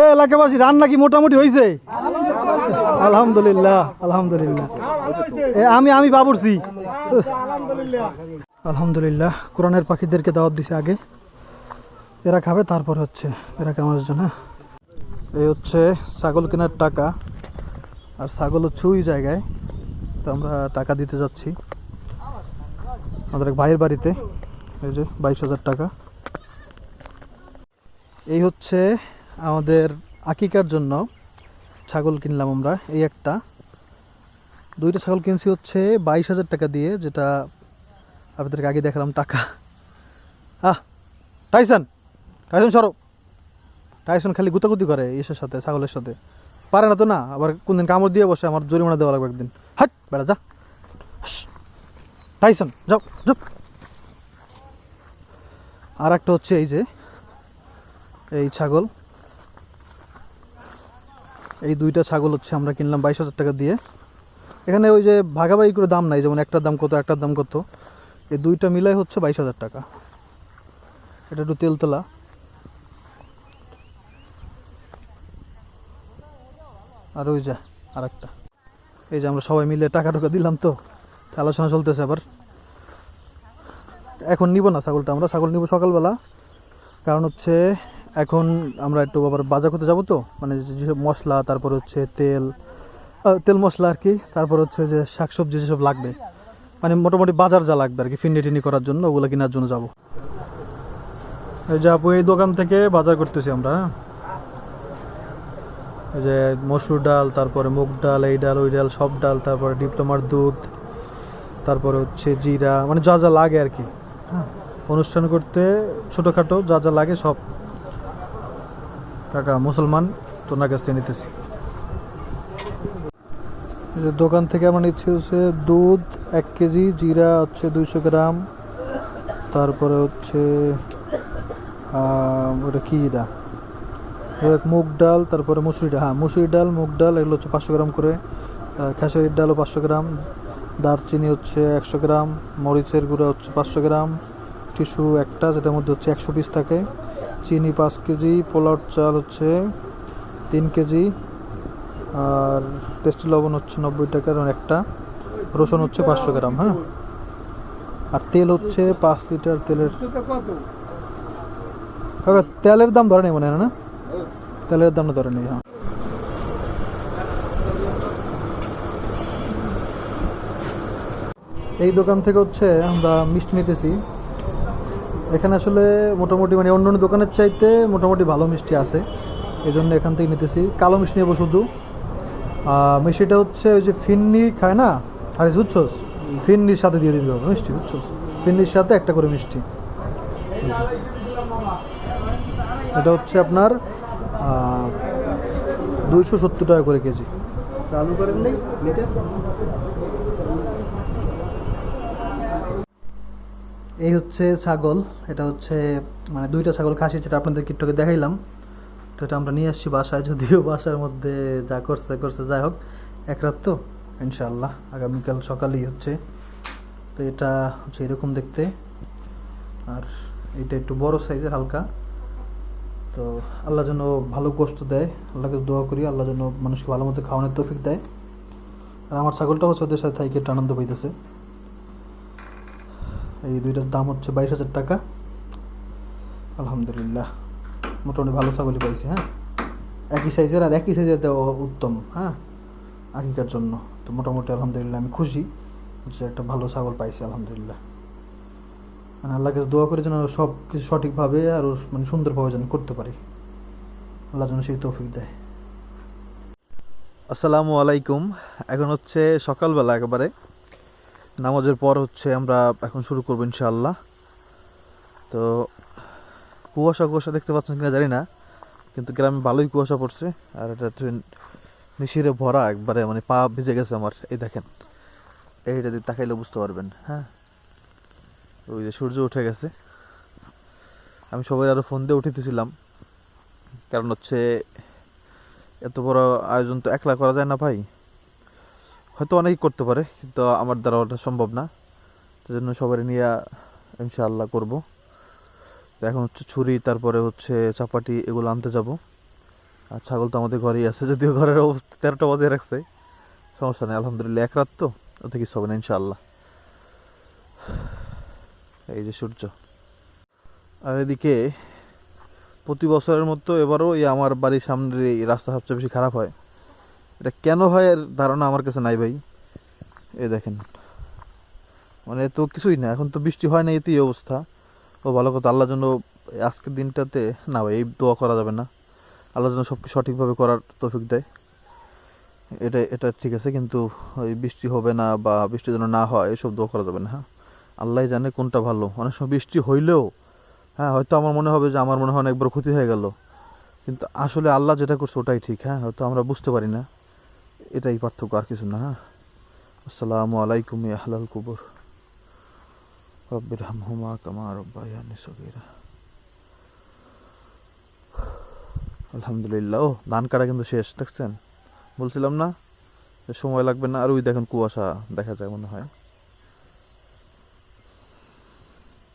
এ এলাকাবাসী, রান্না কি মোটামুটি হয়েছে আলহামদুলিল্লাহ আলহামদুলিল্লাহ। আমি আমি বাবুরছি আলহামদুলিল্লাহ, কোরআনের পাখিদেরকে দাওয়াত দিছে আগে। এরা খাবে, তারপর হচ্ছে এরা কামার জন্য। এই হচ্ছে ছাগল কেনার টাকা। আর ছাগল হচ্ছে ওই জায়গায়। তো আমরা টাকা দিতে যাচ্ছি। আমাদের এক ভাইয়ের বাড়িতে। এই যে বাইশ হাজার টাকা। এই হচ্ছে আমাদের আকিকার জন্য ছাগল কিনলাম আমরা, এই একটা। দুইটা ছাগল কিনছি হচ্ছে বাইশ হাজার টাকা দিয়ে, যেটা আপনাদেরকে আগে দেখালাম টাকা। আহ, টাইসন টাইসন সরো। টাইসন খালি গুতাগুতি করে ইসের সাথে, ছাগলের সাথে। পারে না তো না, আবার কোনদিন কামড় দিয়ে বসে, আমার জরিমানা দেওয়া লাগবে একদিন। হাট, বেড়া, যা। টাইসন, যাও যাও। আর একটা হচ্ছে এই যে, এই ছাগল। এই দুইটা ছাগল হচ্ছে আমরা কিনলাম বাইশ হাজার টাকা দিয়ে। এখানে ওই যে ভাগাভাগি করে দাম নাই, যেমন একটার দাম কত, একটার দাম কত। এই দুইটা মিলাই হচ্ছে বাইশ হাজার টাকা। এটা একটু তেলতলা। আর ওই যে আর একটা এই যে আমরা সবাই মিলে টাকা টাকা দিলাম তো আলোচনা চলতেছে আবার। এখন নিব না ছাগলটা, আমরা ছাগল নিব সকালবেলা। কারণ হচ্ছে এখন আমরা একটু আবার বাজার করতে যাব তো মানে যেসব মশলা, তারপর হচ্ছে তেল তেল মশলা আর কি, তারপর হচ্ছে যে শাকসবজি যেসব লাগবে। মানে মোটামুটি বাজার যা লাগবে আর কি ফিন্ডি টিনি করার জন্য, ওগুলো কেনার জন্য যাব। এই যে আপু, এই দোকান থেকে বাজার করতেছি আমরা হ্যাঁ? যে মসুর ডাল, তারপরে মুগ ডাল, এই ডাল, ওই ডাল, সব ডাল, তারপরে ডিপ্লোমার দুধ, তারপরে হচ্ছে জিরা মানে যা যা লাগে আর কি হ্যাঁ? অনুষ্ঠান করতে ছোটোখাটো যা যা লাগে সব। কাকা, মুসলমান তোনার কাছ থেকে নিতেছি। দোকান থেকে আমরা নিচ্ছি হচ্ছে দুধ, এক কেজি, জিরা হচ্ছে দুইশো গ্রাম। তারপরে হচ্ছে ওটা কি এটা? মুগ ডাল, তারপরে মুসুরি ডাল। হ্যাঁ মুসুরি ডাল, মুগ ডাল, এগুলো হচ্ছে পাঁচশো গ্রাম করে। খেসারির ডালও পাঁচশো গ্রাম। দারচিনি হচ্ছে একশো গ্রাম। মরিচের গুঁড়া হচ্ছে পাঁচশো গ্রাম। টিস্যু একটা, যেটার মধ্যে হচ্ছে একশো পিস থাকে। চিনি পাঁচ কেজি পোলার চাল হচ্ছে তিন কেজি, আর টেস্টি লবণ হচ্ছে নব্বই টাকার একটা। রসুন হচ্ছে পাঁচশো গ্রাম হ্যাঁ? আর তেল হচ্ছে পাঁচ লিটার তেলের তেলের দাম ধরে নেই মনে হয় না? তেলের দামটা ধরে নেই হ্যাঁ। এই দোকান থেকে হচ্ছে আমরা মিষ্টি নিতেছি। এখানে আসলে মোটামুটি মানে অন্য অন্য দোকানের চাইতে মোটামুটি ভালো মিষ্টি আছে। এই জন্য এখান থেকে নিতেছি। কালো মিষ্টি নেব শুধু। মিষ্টিটা হচ্ছে ওই যে ফিন্নি খায় না? আরে বুঝছোস ফিন্নির সাথে দিয়ে দিতে হবে। মিষ্টি বুঝছোস ফিন্নির সাথে একটা করে মিষ্টি। এটা হচ্ছে আপনার দুইশো সত্তর টাকা করে কেজি। চালু করেন নাই এই হচ্ছে ছাগল, এটা হচ্ছে মানে দুইটা ছাগল খাসি যেটা আপনাদের কিট্টকে দেখাইলাম। তো এটা আমরা নিয়ে আসছি বাসায়, যদিও বাসার মধ্যে যা করছে করছে, যাই হোক, এক রাত তো, ইনশাআল্লাহ, আগামীকাল সকালেই হচ্ছে। তো এটা হচ্ছে এরকম দেখতে। আর এটা একটু বড় সাইজের হালকা। তো আল্লাহ যেন ভালো কষ্ট দেয়, আল্লাহকে দোয়া করি, আল্লাহ যেন মানুষকে ভালো মতো খাওয়ানোর তৌফিক দেয়। আর আমার ছাগলটা হচ্ছে ওদের সাথে থাইকে আনন্দ পাইতেছে। এই দুইটার দাম হচ্ছে বাইশ হাজার টাকা। আলহামদুলিল্লাহ। মোটামুটি ভালো ছাগলই পাইছি হ্যাঁ? একই সাইজের আর একই সাইজের দেওয়া উত্তম হ্যাঁ? আগিকার জন্য। তো মোটামুটি আলহামদুলিল্লাহ আমি খুশি যে একটা ভালো ছাগল পাইছি, আলহামদুলিল্লাহ। মানে আল্লাহকে দোয়া করে যেন সব কিছু সঠিকভাবে আর মানে সুন্দরভাবে যেন করতে পারি। আল্লাহ যেন সেই তৌফিক দেয়। আসসালামু আলাইকুম। এখন হচ্ছে সকালবেলা একেবারে। নামাজের পর হচ্ছে আমরা এখন শুরু করব ইনশাআল্লাহ। তো কুয়াশা কুয়াশা দেখতে পাচ্ছেন কিনা জানি না, কিন্তু গ্রামে ভালোই কুয়াশা পড়ছে, আর এটা নিশিরে ভরা একবারে মানে পা ভিজে গেছে আমার, এই দেখেন। এইটা দিয়ে তাকাইলে বুঝতে পারবেন হ্যাঁ? ওই যে সূর্য উঠে গেছে। আমি সবাই আরও ফোন দিয়ে উঠিতেছিলাম, কারণ হচ্ছে এত বড় আয়োজন তো একলা করা যায় না ভাই। হয়তো অনেকেই করতে পারে, কিন্তু আমার দ্বারা ওটা সম্ভব না। তার জন্য সবাই নিয়ে ইনশাআল্লাহ করব। তো এখন হচ্ছে ছুরি, তারপরে হচ্ছে চাপাটি, এগুলো আনতে যাব। আর ছাগল তো আমাদের ঘরেই আছে, যদিও ঘরের অবস্থা তেরোটা বাজে রাখছে। সমস্যা নেই, আলহামদুলিল্লাহ। এক রাত তো, ওতে কিছু হবে না, ইনশাআল্লাহ। এই যে সূর্য। আর এদিকে প্রতি বছরের মতো এবারও এই আমার বাড়ির সামনের এই রাস্তা সবচেয়ে বেশি খারাপ হয়। এটা কেন হয় এর ধারণা আমার কাছে নাই ভাই? এই দেখেন। মানে তো কিছুই না, এখন তো বৃষ্টি হয় না, এতেই অবস্থা। ও ভালো কথা, আল্লাহর জন্য আজকের দিনটাতে না ভাই, এই দোয়া করা যাবে না। আল্লাহর জন্য সব সঠিকভাবে করার তৌফিক দেয়। এটা এটা ঠিক আছে, কিন্তু ওই বৃষ্টি হবে না বা বৃষ্টি যেন না হয়, এসব দোয়া করা যাবে না হ্যাঁ? আল্লাহ জানে কোনটা ভালো। অনেক সময় বৃষ্টি হইলেও হ্যাঁ হয়তো আমার মনে হবে যে আমার মনে হয় অনেক বড় ক্ষতি হয়ে গেল। কিন্তু আসলে আল্লাহ যেটা করছে ওটাই ঠিক হ্যাঁ? হয়তো আমরা বুঝতে পারি না। এটাই পার্থক্য, আর কিছু না হ্যাঁ? আসসালামু আলাইকুম আহলাল কুবুর। রব্বির হামহুমা কামা রব্বায়ানি সগীরা। আলহামদুলিল্লাহ ও ধান কাটা কিন্তু শেষ, দেখছেন? বলছিলাম না সময় লাগবে না, আর ওই দেখেন কুয়াশা দেখা যায় মনে হয়।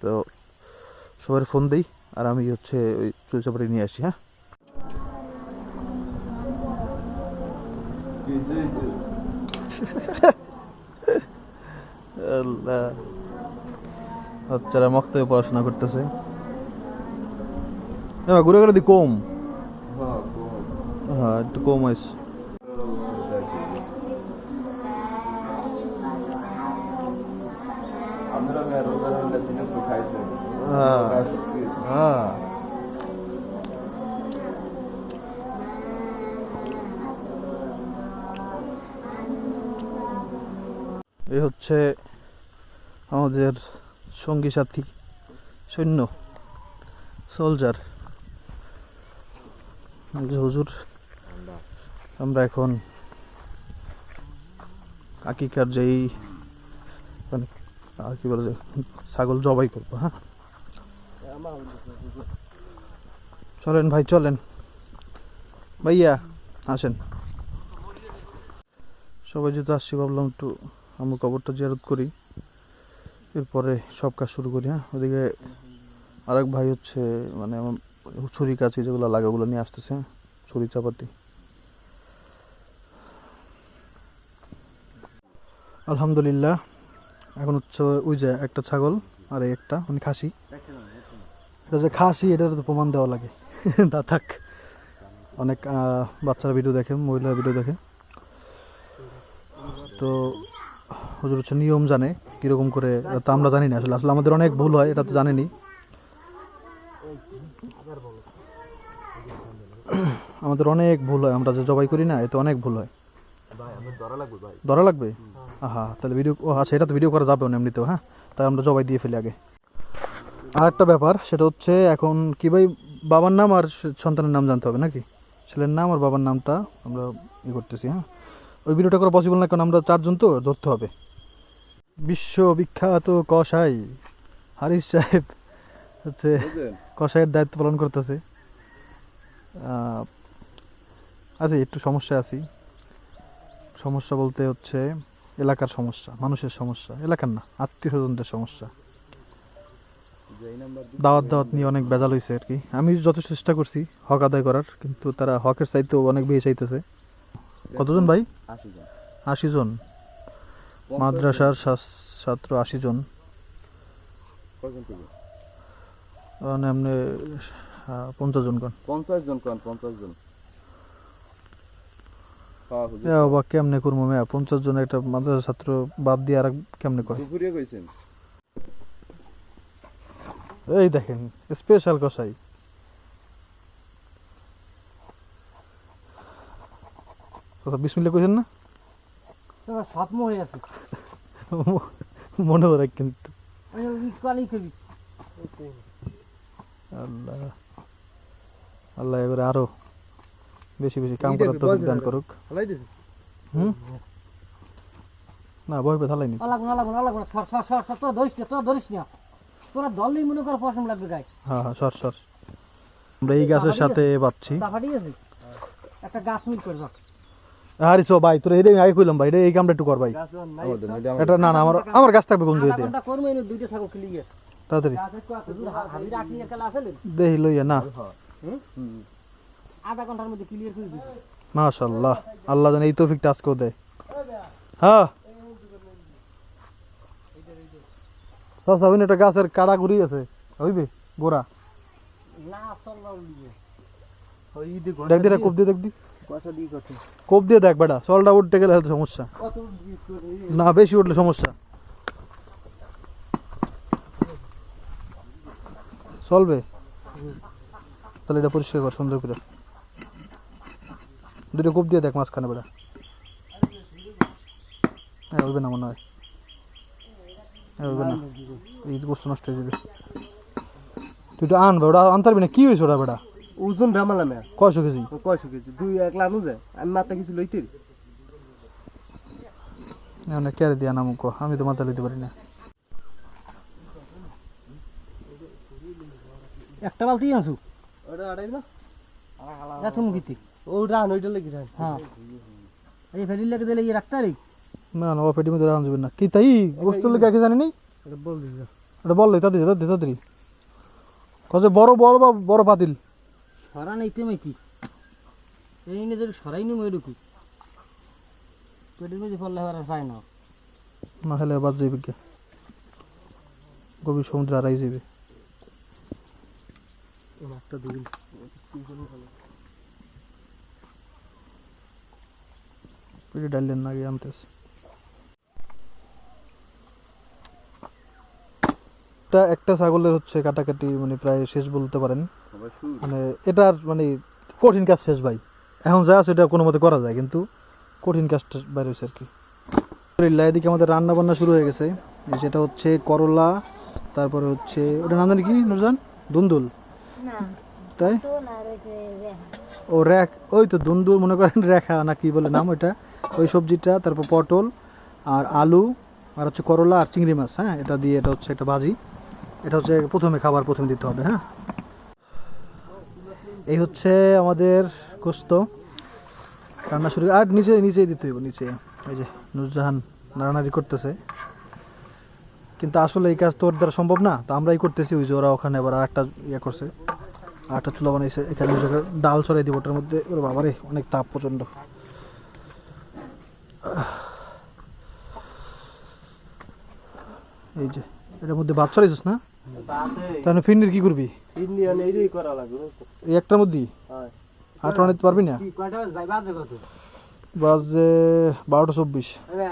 তো সবার ফোন দিই, আর আমি হচ্ছে ওই চুল চাপড়ি নিয়ে আসি হ্যাঁ? আল্লাহ। বাচ্চারা মক্তবে পড়াশোনা করতেছে। এবার ঘুরে ঘুরে দি কম। হ্যাঁ একটু কম আমরা দিনে হ্যাঁ হ্যাঁ। এই হচ্ছে আমাদের সঙ্গী সাথী সৈন্য সোলজার হুজুর, আমরা এখন আকিকার যেই মানে কি বলে ছাগল জবাই করব হ্যাঁ? চলেন ভাই, চলেন। ভাইয়া, আসেন। সবাই যেহেতু আসছি, ভাবলাম একটু আমরা কবরটা জিয়ারত করি। এরপরে সব কাজ শুরু করি হ্যাঁ? ওদিকে আরেক ভাই হচ্ছে মানে আমার ছুরি কাছি যেগুলো লাগে ওগুলো নিয়ে আসতেছে হ্যাঁ? ছুরি, চাপাতি। আলহামদুলিল্লাহ, এখন হচ্ছে ওই যে একটা ছাগল আর এই একটা মানে খাসি। এটা যে খাসি এটা তো প্রমাণ দেওয়া লাগে। থাক। অনেক বাচ্চারা ভিডিও দেখে, মহিলার ভিডিও দেখে। তো হুজুর হচ্ছে নিয়ম জানে, কীরকম করে, তা আমরা জানি না। আসলে আসলে আমাদের অনেক ভুল হয়, এটা তো জানেনি। আমাদের অনেক ভুল হয়, আমরা যে জবাই করি না, এতে অনেক ভুল হয়। ধরা লাগবে? আহা, তাহলে ভিডিও ও আচ্ছা এটা তো ভিডিও করা যাবে এমনিতেও হ্যাঁ? তাই আমরা জবাই দিয়ে ফেলি আগে। আর একটা ব্যাপার, সেটা হচ্ছে এখন কি ভাই, বাবার নাম আর সন্তানের নাম জানতে হবে নাকি? ছেলের নাম আর বাবার নামটা আমরা ই করতেছি হ্যাঁ? ওই ভিডিওটা করা পসিবল না, কারণ আমরা চারজন তো ধরতে হবে। বিশ্ব বিখ্যাত কসাই। হারিস সাহেব হচ্ছে কসাইয়ের দায়িত্ব পালন করতেছে। আছি একটু সমস্যা আছি। সমস্যা বলতে হচ্ছে এলাকার সমস্যা মানুষের সমস্যা। এলাকার না আত্মীয় স্বজনদের সমস্যা দাওয়াত দাওয়াত নিয়ে অনেক বেজাল হয়েছে আর কি। আমি যথেষ্ট চেষ্টা করছি হক আদায় করার কিন্তু তারা হকের চাইতেও অনেক বেশি চাইতেছে। কতজন ভাই? আশি জন। মাদ্রাসার ছাত্র আশি জন। মানে পঞ্চাশ জন কন পঞ্চাশ জন কোন পঞ্চাশ জন। হ্যাঁ কেমনে করব মেয়া? পঞ্চাশ জন একটা মাদ্রাসা ছাত্র বাদ দিয়ে আর কেমনে কইছেন? এই দেখেন স্পেশাল কষাই কথা বিসমিল্লা কইছেন না? স্বপ্ন হয়ে আছে মনে করে কিন্তু। আল্লাহ। আল্লাহ এবারে আরও বেশি বেশি কাম করার তৌফিক দান করুক। হুম? না ভয় পেয়ে থালাইনি আলাগো আলাগো আলাগো সর সর সর সর তোরা ধরিস না তোরা ধরিস না। তোরা ধরলেই মনে কর পশম লাগবে গায়ে। হ্যাঁ হ্যাঁ সর সর। আমরা এই গাছের সাথে বাচ্ছি। একটা গাছ মিল করে দাও আরে সো ভাই তোরা এটাই আগে কইলাম ভাই এটা এই কামটা একটু কর ভাই। এটা এটা না না আমার আমার গাছ থাকবে কোন খেলি গিয়ে তাড়াতাড়ি। দেহি লইয়া না। আধা ঘণ্টার মধ্যে ক্লিয়ার করে দিবি। মাশাল্লাহ আল্লাহ জানে এই তৌফিকটা আজকেও দেয়। হ্যাঁ চাচা ওই একটা গাছের কাড়া ঘুরি আছে হইবে গোড়া? না উলিয়ে ওই দি দেখ দিয়ে। দেখ দি দি। কোপ দিয়ে দেখ বেটা সলটা উঠতে গেলে হয়তো সমস্যা। বিট না বেশি উঠলে সমস্যা। চলবে তাহলে এটা পরিষ্কার কর সুন্দর করে। দুটো কোপ দিয়ে দেখ মাঝখানে বেড়া হ্যাঁ হইবে না মনে হয়। হ্যাঁ হইবে না। এই নষ্ট হয়ে যাবে। তুই আনবে ওটা আনতে পারবি না? কি হয়েছে ওটা বেড়া ওজন ভেমালাম কয়শো কেজি? কয়শো কেজি। দুই এক লানু যায় আমি মাথা কিছু লইতে না কে দিয়া নাম কো আমি তো মাথা লইতে পারি না। একটা বালতি আনছু? ওটা আড়াই না যা তুমি গীতি ও রান ওইটা লেগে রান হ্যাঁ। এই ফেরি লেগে দিলে ইয়ে রাখতে পারি? না না ও পেটি মধ্যে যাবে না। কি তাই? গোস্ত লেগে আগে জানি নি এটা বল দিস এটা বললে তাদের তাদের তাড়াতাড়ি কছে বড় বল বা বড় পাতিল সরা নেই তেমে কি? এই নিয়ে যদি সরাই নি মই ঢুকি পেটের মধ্যে পায় না। না হলে বাদ যাইবে কে? গভীর সমুদ্রে আড়াই যাবে পেটে ডাইলেন না আগে আনতেছে। একটা ছাগলের হচ্ছে কাটাকাটি মানে প্রায় শেষ বলতে পারেন। মানে এটার মানে কঠিন কাজ শেষ ভাই। এখন যা আছে এটা কোনো মতে করা যায় কিন্তু কঠিন কাজটা বাইরে হয়েছে আর কি। আলহামদুলিল্লাহ এদিকে আমাদের রান্না বান্না শুরু হয়ে গেছে। সেটা হচ্ছে করলা তারপরে হচ্ছে ওটা নাম জানি কি নুরজান? দুন্দুল। তাই? ও র্যাক ওই তো দুন্দুল মনে করেন রেখা না কি বলে নাম ওইটা। ওই সবজিটা তারপর পটল আর আলু আর হচ্ছে করলা আর চিংড়ি মাছ হ্যাঁ? এটা দিয়ে এটা হচ্ছে একটা ভাজি। এটা হচ্ছে প্রথমে খাবার প্রথমে দিতে হবে হ্যাঁ? এই হচ্ছে আমাদের গোস্ত রান্না শুরু আর নিচে, নিচেই দিতে হইব, নিচে। এই যে নুরজাহান নাড়ানাড়ি করতেছে। কিন্তু আসলে এই কাজ তোর দ্বারা সম্ভব না, তো আমরাই করতেছি ওই যে ওরা ওখানে আবার আরেকটা ইয়ে করছে। আরেকটা চুলা বানাইছে, এখানে ডাল ছড়াই দিব, ওটার মধ্যে ওরে বাবারে, অনেক তাপ প্রচণ্ড এই যে, এটার মধ্যে ভাত ছড়াইছিস না? তাহলে ফিন্ডির কি করবি? ইন্ডিয়ান এইটাই করা লাগবে এই একটার মধ্যেই? হ্যাঁ। আট বানাইতে পারবি না? বাজে? ভাই বাজে কত? বাজে বারোটা চব্বিশ। আরে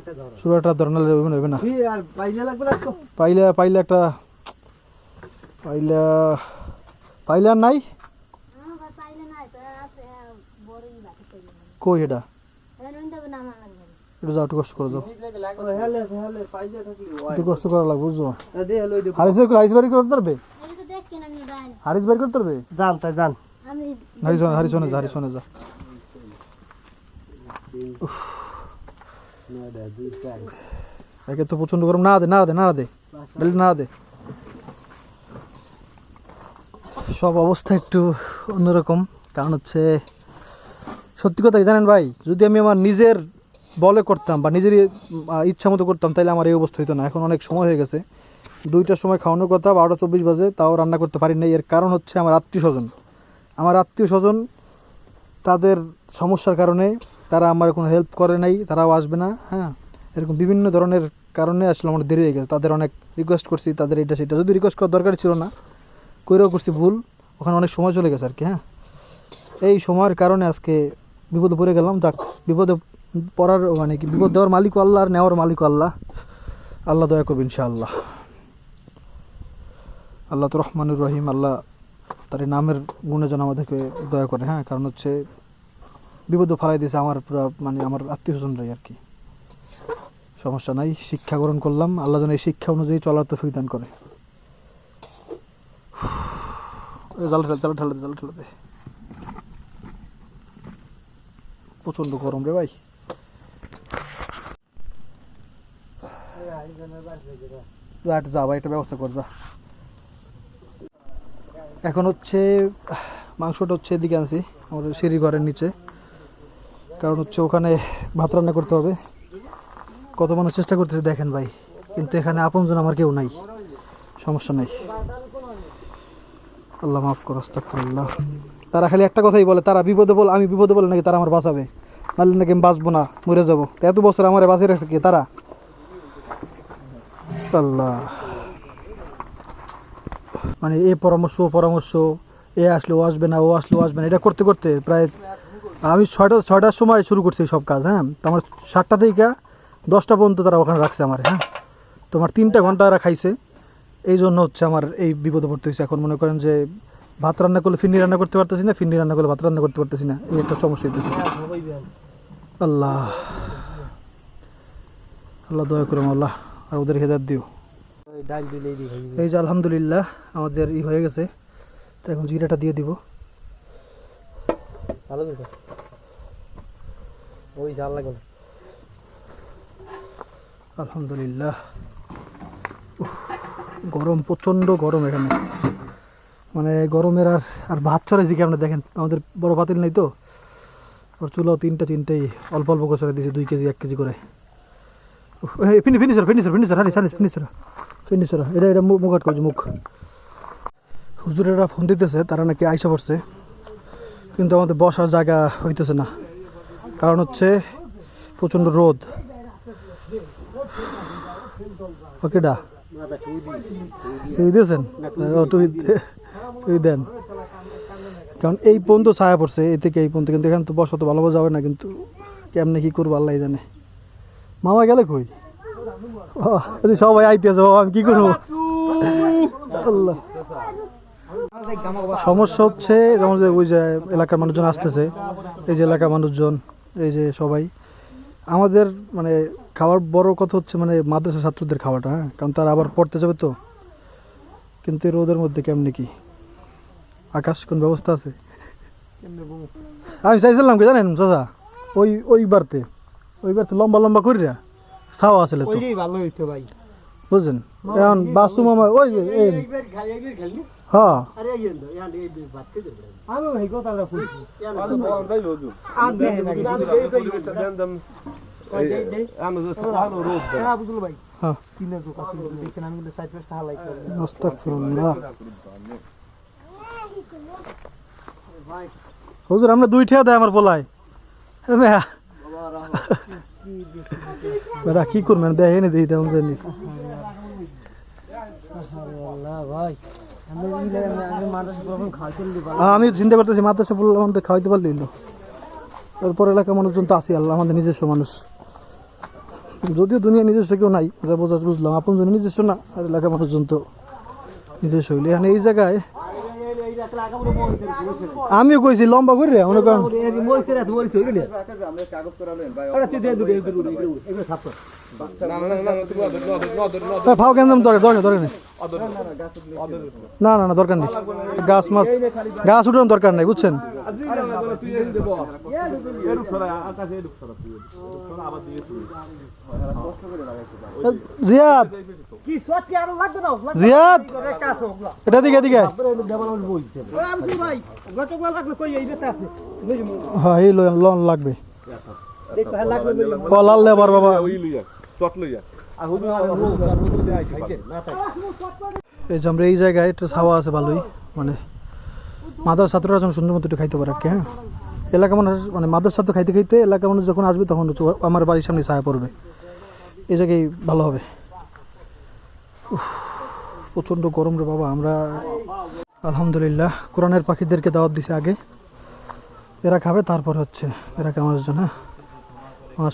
একটা ধরো। ষোলোটা ধর নাহলে হইবে না পাইলে লাগবে না তো? পাইলে পাইলে একটা পাইলা পাইলে আর নাই? কই এটা? যাও একটু কষ্ট করে দাও একটু কষ্ট করা লাগবে বুঝছ? হারিস বাড়ি করতে পারবে? হারিস বাড়ি পারবে? তাই যা যা। একে তো প্রচণ্ড গরম না দে না দে না দে না দে। সব অবস্থা একটু অন্যরকম কারণ হচ্ছে সত্যি কথা জানেন ভাই? যদি আমি আমার নিজের বলে করতাম বা নিজেরই ইচ্ছা মতো করতাম তাহলে আমার এই অবস্থা হইতো না। এখন অনেক সময় হয়ে গেছে। দুইটার সময় খাওয়ানোর কথা বারোটা চব্বিশ বাজে, তাও রান্না করতে পারি নাই। এর কারণ হচ্ছে আমার আত্মীয় স্বজন আমার আত্মীয় স্বজন তাদের সমস্যার কারণে তারা আমার কোনো হেল্প করে নাই, তারাও আসবে না হ্যাঁ। এরকম বিভিন্ন ধরনের কারণে আসলে আমার দেরি হয়ে গেছে। তাদের অনেক রিকোয়েস্ট করছি, তাদের এটা সেটা। যদি রিকোয়েস্ট করার দরকার ছিল না করেও করছি ভুল। ওখানে অনেক সময় চলে গেছে আর কি হ্যাঁ। এই সময়ের কারণে আজকে বিপদে পড়ে গেলাম। যাক, বিপদে পড়ার মানে কি, বিপদ দেওয়ার মালিক আল্লাহ আর নেওয়ার মালিক আল্লাহ। আল্লাহ দয়া করবে ইনশাআল্লাহ। আল্লাহ তো রহমানুর রহিম, আল্লাহ তার নামের গুণে যেন আমাদেরকে দয়া করে হ্যাঁ? কারণ হচ্ছে বিপদে ফালাই দিয়েছে আমার পুরো মানে আমার আত্মীয় স্বজনরাই আর কি। সমস্যা নাই, শিক্ষা গ্রহণ করলাম, আল্লাহ যেন এই শিক্ষা অনুযায়ী চলার তো দান করে। জাল ঠেলা জাল ঠেলা দে, জাল ঠেলা দে। প্রচণ্ড গরম রে ভাই তুই ব্যবস্থা এখন হচ্ছে, মাংসটা হচ্ছে এদিকে আনছি আমাদের সিঁড়ি ঘরের নিচে। কারণ হচ্ছে ওখানে ভাত রান্না করতে হবে। কত মানুষ চেষ্টা করতেছে, দেখেন ভাই। কিন্তু এখানে আপনজন আমার কেউ নাই। সমস্যা নাই। আল্লাহ মাফ করো তারা খালি একটা কথাই বলে, তারা বিপদে বল, আমি বিপদে বলে নাকি তারা আমার বাঁচাবে? নাহলে নাকি আমি বাঁচবো না, মরে যাব। এত বছর আমার বাঁচিয়ে রাখছে কি? তারা? আল্লাহ মানে এ পরামর্শ, ও পরামর্শ, এ আসলে, ও আসবে না, ও আসলে, ও আসবে না, এটা করতে করতে প্রায় আমি ছয়টা, ছয়টার সময় শুরু করছি সব কাজ হ্যাঁ? তো আমার সাতটা থেকে দশটা পর্যন্ত তারা ওখানে রাখছে আমার হ্যাঁ? তোমার তিনটা ঘণ্টা এরা খাইছে। এই জন্য হচ্ছে আমার এই বিপদে পড়তে হয়েছে এখন মনে করেন যে ভাত রান্না করলে ফিন্ডি রান্না করতে পারতেছি না ফিন্ডি রান্না করলে ভাত রান্না করতে পারতেছি না, এই একটা সমস্যা হইতেছে। আল্লাহ। আল্লাহ, দয়া করুন, আল্লাহ। আর ওদের হেদার দিও। এই যে আলহামদুলিল্লাহ আমাদের ই হয়ে গেছে তো এখন জিরাটা দিয়ে দিব। ভালো ওই জাল লাগবে। আলহামদুলিল্লাহ। গরম প্রচণ্ড গরম এখানে। মানে গরমের আর আর ভাত চড়াইছি কি আপনি দেখেন? আমাদের বড় পাতিল নেই তো? ওর চুলাও তিনটা তিনটেই অল্প অল্প করে চড়াই দিয়েছি দুই কেজি এক কেজি করে। ফিনি finisher finisher finisher Haris Haris হুজুরেরা phone দিতেছে, তারা নাকি আইসা পড়ছে। কিন্তু আমাদের বসার জায়গা হইতেছে না। কারণ হচ্ছে প্রচণ্ড রোদ। ওকেডা তুই দিয়েছেন? তুই দেন। কারণ এই পর্যন্ত ছায়া পড়ছে এই থেকে এই পর্যন্ত। কিন্তু এখানে তো বসা তো ভালোভাবে যাবে না, কিন্তু কেমনে কি করব আল্লাহ জানে। মামা গেলে কই? সবাই আইতে আছে বাবা, আমি কি করব? আল্লাহ। সমস্যা হচ্ছে যেমন যে ওই যে এলাকার মানুষজন আসতেছে এই যে এলাকার মানুষজন এই যে সবাই। আমাদের মানে খাওয়ার বড় কথা হচ্ছে মানে মাদ্রাসা ছাত্রদের খাওয়াটা হ্যাঁ? কারণ তারা আবার পড়তে যাবে তো। কিন্তু রোদের মধ্যে কেমনে কি? আকাশ কোন ব্যবস্থা আছে? আমি চাইছিলাম কি জানেন চাচা? ওই ওই বারতে ওই বারতে লম্বা লম্বা করিয়া ছাওয়া আসলে তো। ওইটাই ভালো হইতো ভাই। বুঝছেন? এখন বাসু মামা ওই যে এই হ্যাঁ। আমি ভাই কথাটা বলছি হ্যাঁ হুজুর আমরা দুই ঠিয়া দেয় আমার বলাই। বেটা কি করবেন দেয় এনে দিই তেমন জানি আমি চিন্তা করতেছি, মাদ্রাসা বললাম আমাদের খাওয়াইতে পারলে হইল তারপর এলাকার মানুষজন তো আসি আল্লাহ, আমাদের নিজস্ব মানুষ। যদিও দুনিয়া নিজস্ব কেউ নাই বোঝা বুঝলাম। আপন জন নিজস্ব না, আর এলাকার মানুষজন তো নিজস্ব এখানে এই জায়গায় আমিও কইছি লম্বা করে রে মনে করেন এ, ফাও কেন ধরে ধরে ধরে নে। না না না দরকার নেই গাছ মাছ গাছ উঠানোর দরকার নেই বুঝছেন জিয়াদ জিয়াদ এটা দিকে এদিকে হ্যাঁ এই লো- লন লাগবে লাল লেবার বাবা এই যে আমরা এই জায়গায় একটু ছাওয়া আছে ভালোই মানে মাদার ছাত্ররা যখন সুন্দর মতো একটু খাইতে পারে আর কি হ্যাঁ? এলাকা মানুষ মানে মাদার ছাত্র খাইতে খাইতে এলাকা মানুষ যখন আসবে তখন আমার বাড়ির সামনে ছায়া পড়বে। এই জায়গায় ভালো হবে। উফ, প্রচণ্ড গরম রে বাবা আমরা আলহামদুলিল্লাহ কোরআনের পাখিদেরকে দাওয়াত দিছে আগে। এরা খাবে তারপর হচ্ছে এরা কেমন জন্য হ্যাঁ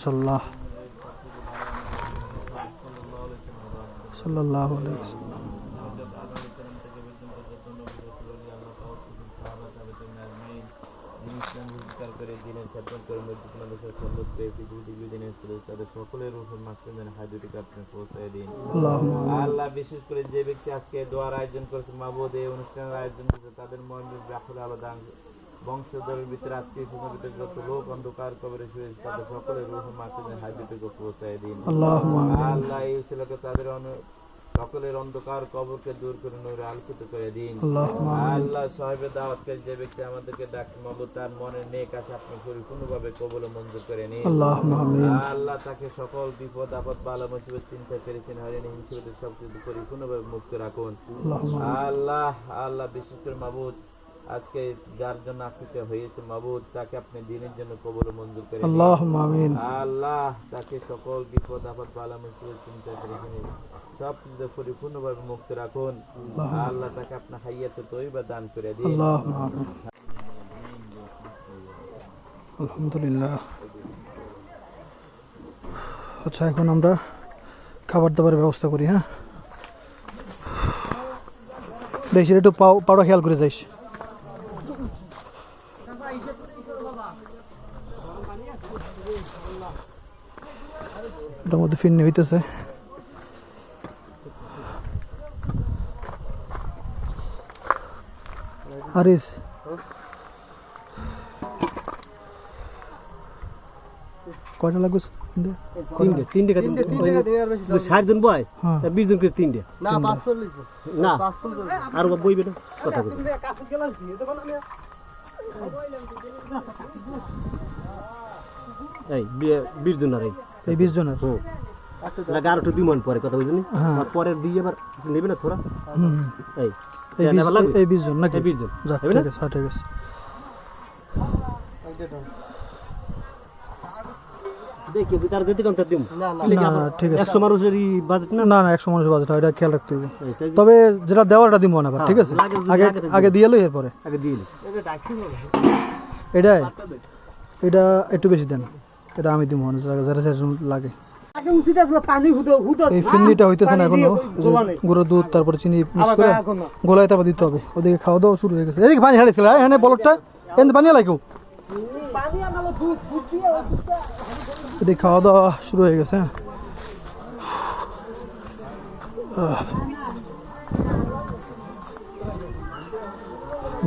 সকলের উপর আপনি পৌঁছায় দিন আল্লাহ বিশেষ করে যে ব্যক্তি আজকে দোয়ার আয়োজন করেছে মাহবুদ এই অনুষ্ঠানের আয়োজন করেছে, তাদের মন আলাদা। বংশধরের ভিতরে আজকে সমবেত যত লোক অন্ধকার কবরে শুয়ে তাদের সকলের রূহ হাই দুটিকে পৌঁছায় দিন। আল্লাহ এই ছেলেকে তাদের অন- সকলের অন্ধকার কবরকে দূর করে নূরে আলোকিত করে দিন। আল্লাহ সাহেবের দাওয়াতকে যে ব্যক্তি আমাদেরকে ডাকছে মাহবুব তার মনে নেক আছে আপনি পরিপূর্ণভাবে কবল মঞ্জুর করে নিন। আল্লাহ তাকে সকল বিপদ আপদ বালা মুসিবত চিন্তা করেছেন হরিণ হিংসুদের সব কিছু পরিপূর্ণভাবে মুক্ত রাখুন। আল্লাহ আল্লাহ বিশেষ করে মাহবুদ আজকে যার জন্য আকৃত হয়েছে মাবুদ তাকে আপনি দিনের জন্য কবল মঞ্জুর করে আল্লাহ আমিন। আল্লাহ তাকে সকল বিপদ আপদ বালা মুসিবত চিন্তা করে সব কিছু পরিপূর্ণভাবে মুক্ত রাখুন। আল্লাহ তাকে আপনার হাইয়াতে তৈবা দান করে দিন। আল্লাহ আমিন। আলহামদুলিল্লাহ। আচ্ছা এখন আমরা খাবার দাবার ব্যবস্থা করি হ্যাঁ? দেখিস একটু পাও পাউডা খেয়াল করে যাইস ওটার মধ্যে ফিরনি হইতেছে। আরিস কয়টা লাগবে তিনটে? তিনটে ষাট জন বয়? হ্যাঁ। বিশ জন করে তিনটে। না আর বইবে না কথা এই বিশ জন আর এই। এই বিশ জনের? লাগে আর একটু দুই মন পরে কথা বুঝলি? হ্যাঁ। পরের দিয়ে আবার নেবে না থোড়া হুম। হুম। এই এই বিশ জন নাকি? বিশ জন। যাক ঠিক আছে হ্যাঁ, ঠিক আছে। দেখি তার যেতে কোন দিম। না না। ঠিক আছে। একশো মানুষের বাজেট না? না না একশো মানুষ বাজেট এটা খেয়াল রাখতে হবে। তবে যেটা দেওয়ার এটা দিব না আবার, ঠিক আছে? হ্যাঁ, আগে আগে দিয়ে এলো এরপরে। আগে দিয়ে দিই। এটাই। এটা একটু বেশি দেন। এটা আমি দিব না যারা যারা লাগে। আগে উচিত আসলে পানি হুদো হুদো এই ফিন্নিটা হইতেছে না এখনও। গুঁড়ো দুধ তারপরে চিনি মিক্স করে গোলায় তারপর দিতে হবে। ওদিকে খাওয়া দাওয়া শুরু হয়ে গেছে। এদিকে পানি হারিয়েছিল এখানে বলটটা এখানে পানি লাগেও এদিকে খাওয়া দাওয়া শুরু হয়ে গেছে। হ্যাঁ।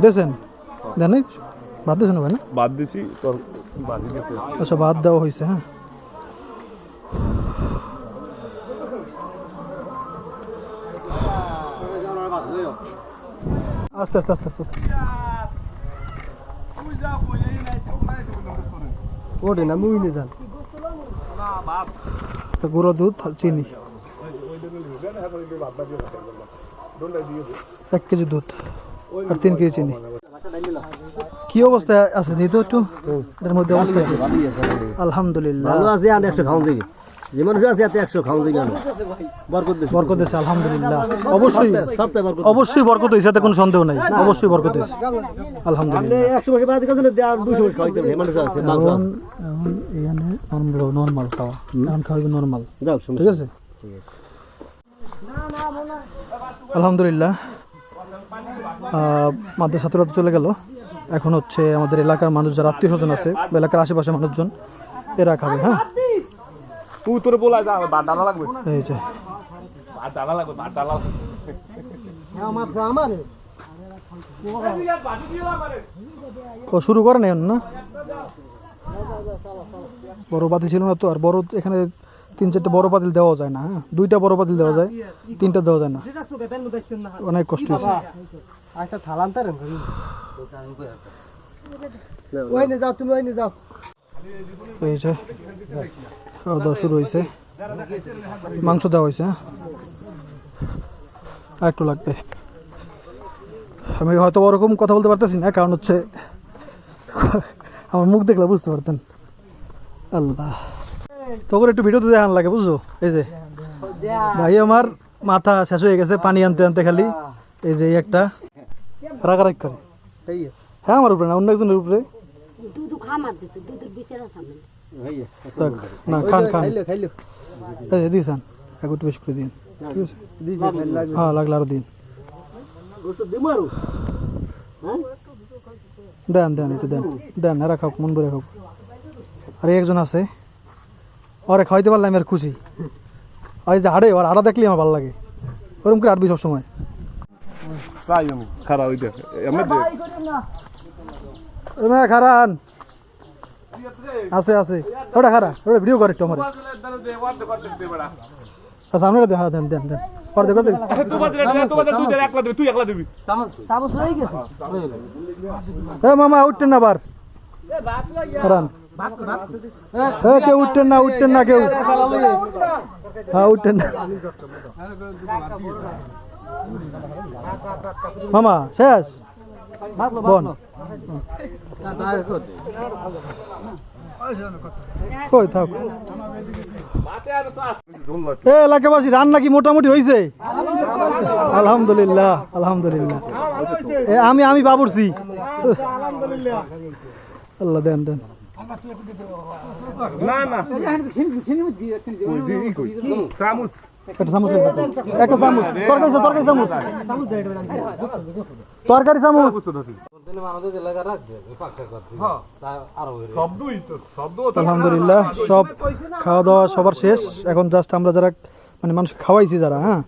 দেন নাই? ভাত দিয়েছেন ভাই না? বাদ দিছি আচ্ছা ভাত দেওয়া হয়েছে হ্যাঁ। আস্তে আস্তে আস্তে আস্তে ওঠে না মুই নিয়ে যান। গুঁড়ো দুধ, চিনি। এক কেজি দুধ আর তিন কেজি চিনি। কি অবস্থায় আছে? দিদি একটু এর মধ্যে অবস্থা? আলহামদুলিল্লাহ আছে আর একশো খাওয়া যে মানুষ আছে এত একশো খাওয়ান যাবে বরকত দিছে। বরকত হয়েছে আলহামদুলিল্লাহ। অবশ্যই। সপ্তাহে বরকত অবশ্যই বরকত হয়েছে এতে কোনো সন্দেহ নাই। অবশ্যই বরকত হয়েছে। আলহামদুলিল্লাহ। একশো মাসে বাদ করে আর দুশো মাস খাওয়াইতে হবে। মানুষ আছে এখন এখন এখানে নর্মাল খাওয়া। এখন খাওয়াবে নর্মাল যাও ঠিক আছে? আলহামদুলিল্লাহ। মাদ্রাসা চলে গেল। এখন হচ্ছে আমাদের এলাকার মানুষ যারা আত্মীয় স্বজন আছে এলাকার আশেপাশে মানুষজন এরা খাবে হ্যাঁ? তুই তোরে বলা যা ডালা লাগবে। এই যে। ডালা লাগবে বাদ ডালা লাগবে। ও শুরু করেন এখন না? বড় পাতিল ছিল না তো আর বড় এখানে তিন চারটে বড় পাতিল দেওয়া যায় না হ্যাঁ? দুইটা বড় পাতিল দেওয়া যায় তিনটা দেওয়া যায় না। অনেক কষ্ট হয়েছে। থালান্তার ওই যাও তুমি ওই যাও। এই যে। খাওয়া দাওয়া শুরু হয়েছে। মাংস দেওয়া হয়েছে হ্যাঁ। আর একটু লাগবে। আমি হয়তো ওরকম কথা বলতে পারতেছি না কারণ হচ্ছে আমার মুখ দেখলে বুঝতে পারতেন। আল্লাহ। তোকে একটু ভিডিওতে দেখান লাগে বুঝছ? এই যে ভাই আমার মাথা শেষ হয়ে গেছে পানি আনতে আনতে খালি। এই যে একটা রাগারাগ করে। হ্যাঁ আমার উপরে না অন্য একজনের উপরে। না খান খান। দিয়েছেন এক একটু বেশি করে দিন ঠিক আছে? হ্যাঁ লাগলে আরও দিন। দেন দেন একটু দেন। দেন এরা খাও মন ভরে খাও আর একজন আছে। ওরে খাওয়াইতে পারলে আমি আর খুশি। আর যে হাড়ে ওর হাড়া দেখলে আমার ভালো লাগে। ওরকম করে আটবি সবসময়। খারাপ খারান আছে আছে। ওটা খারা ওটা ভিডিও করে একটু আমার। আচ্ছা আপনারা দেন হ্যাঁ দেন দেন দেন। এ মামা উঠতেন না বার এ কেউ উঠতেন না উঠতেন না কেউ। হ্যাঁ উঠতেন না। মামা শেষ। বন কই থাক। এ এলাকাবাসী রান্না কি মোটামুটি হয়েছে আলহামদুলিল্লাহ আলহামদুলিল্লাহ। এ, আমি আমি বাবুরছি আল্লাহ দেন দেন। না না। একটা চামচ একটা। চামচ। তরকারি তরকারি চামচ। তরকারি চামচ। শব্দই তো শব্দ আলহামদুলিল্লাহ সব খাওয়া দাওয়া সবার শেষ। এখন জাস্ট আমরা যারা মানে মানুষ খাওয়াইছি যারা হ্যাঁ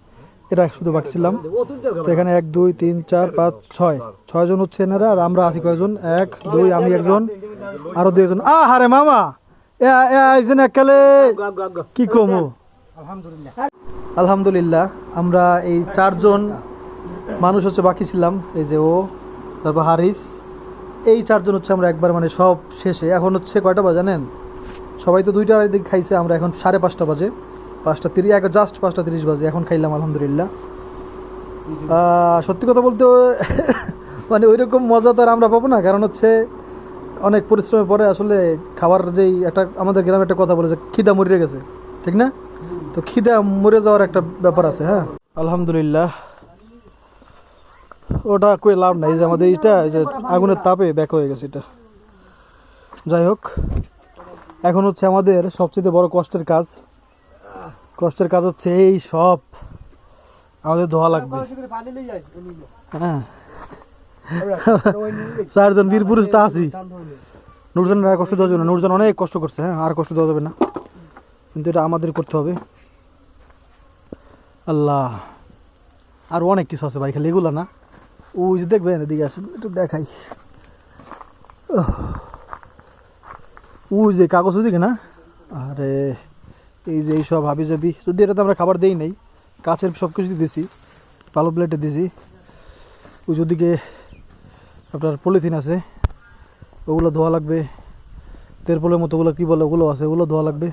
এরা শুধু বাকি ছিলাম। তো এখানে এক দুই তিন চার পাঁচ ছয়। ছয়জন হচ্ছে এনারা আর আমরা আছি কয়জন? এক দুই আমি একজন আরও দুই একজন আ হারে মামা! এ এ একজন এককালে কি কমু? আলহামদুলিল্লাহ। আমরা এই চারজন মানুষ হচ্ছে বাকি ছিলাম, এই যে ও, তারপর হারিস। এই চারজন হচ্ছে আমরা একবার মানে সব শেষে। এখন হচ্ছে কয়টা বাজে জানেন? সবাই তো দুইটা দিকে খাইছে, আমরা এখন সাড়ে পাঁচটা বাজে। পাঁচটা তিরিশ এক জাস্ট পাঁচটা তিরিশ বাজে, এখন খাইলাম আলহামদুলিল্লাহ। সত্যি কথা বলতে মানে ওই রকম মজা তো আর আমরা পাবো না, কারণ হচ্ছে অনেক পরিশ্রমের পরে আসলে খাবার যেই একটা আমাদের গ্রামে একটা কথা বলে যে খিদা মরে গেছে, ঠিক না? তো খিদে মরে যাওয়ার একটা ব্যাপার আছে হ্যাঁ? আলহামদুলিল্লাহ। ওটা কই লাভ নাই যে আমাদের এটা যে আগুনের তাপে ব্যাক হয়ে গেছে এটা। যাই হোক এখন হচ্ছে আমাদের সবচেয়ে বড় কষ্টের কাজ। কষ্টের কাজ হচ্ছে এই সব আমাদের ধোয়া লাগবে। হ্যাঁ। চারজন বীর পুরুষ তা আছি। নুরজন আর কষ্ট দেওয়া যাবে না। নুরজন অনেক কষ্ট করছে হ্যাঁ আর কষ্ট দেওয়া যাবে না। কিন্তু এটা আমাদের করতে হবে। আল্লাহ। আর অনেক কিছু আছে ভাই, খালি এগুলা না। ওই যে দেখবেন, এদিকে আসেন, একটু দেখাই। ওই যে কাগজ ওদিকে না? আরে, এই যে এইসব হাবি জাবি যদি এটা তো আমরা খাবার দেই নাই, কাছের সব কিছু দিয়েছি পালো প্লেটে দিয়েছি ওই যে ওদিকে আপনার পলিথিন আছে, ওগুলো ধোয়া লাগবে। তেরপলের মতো ওগুলো কী বলে, ওগুলো আছে, ওগুলো ধোয়া লাগবে।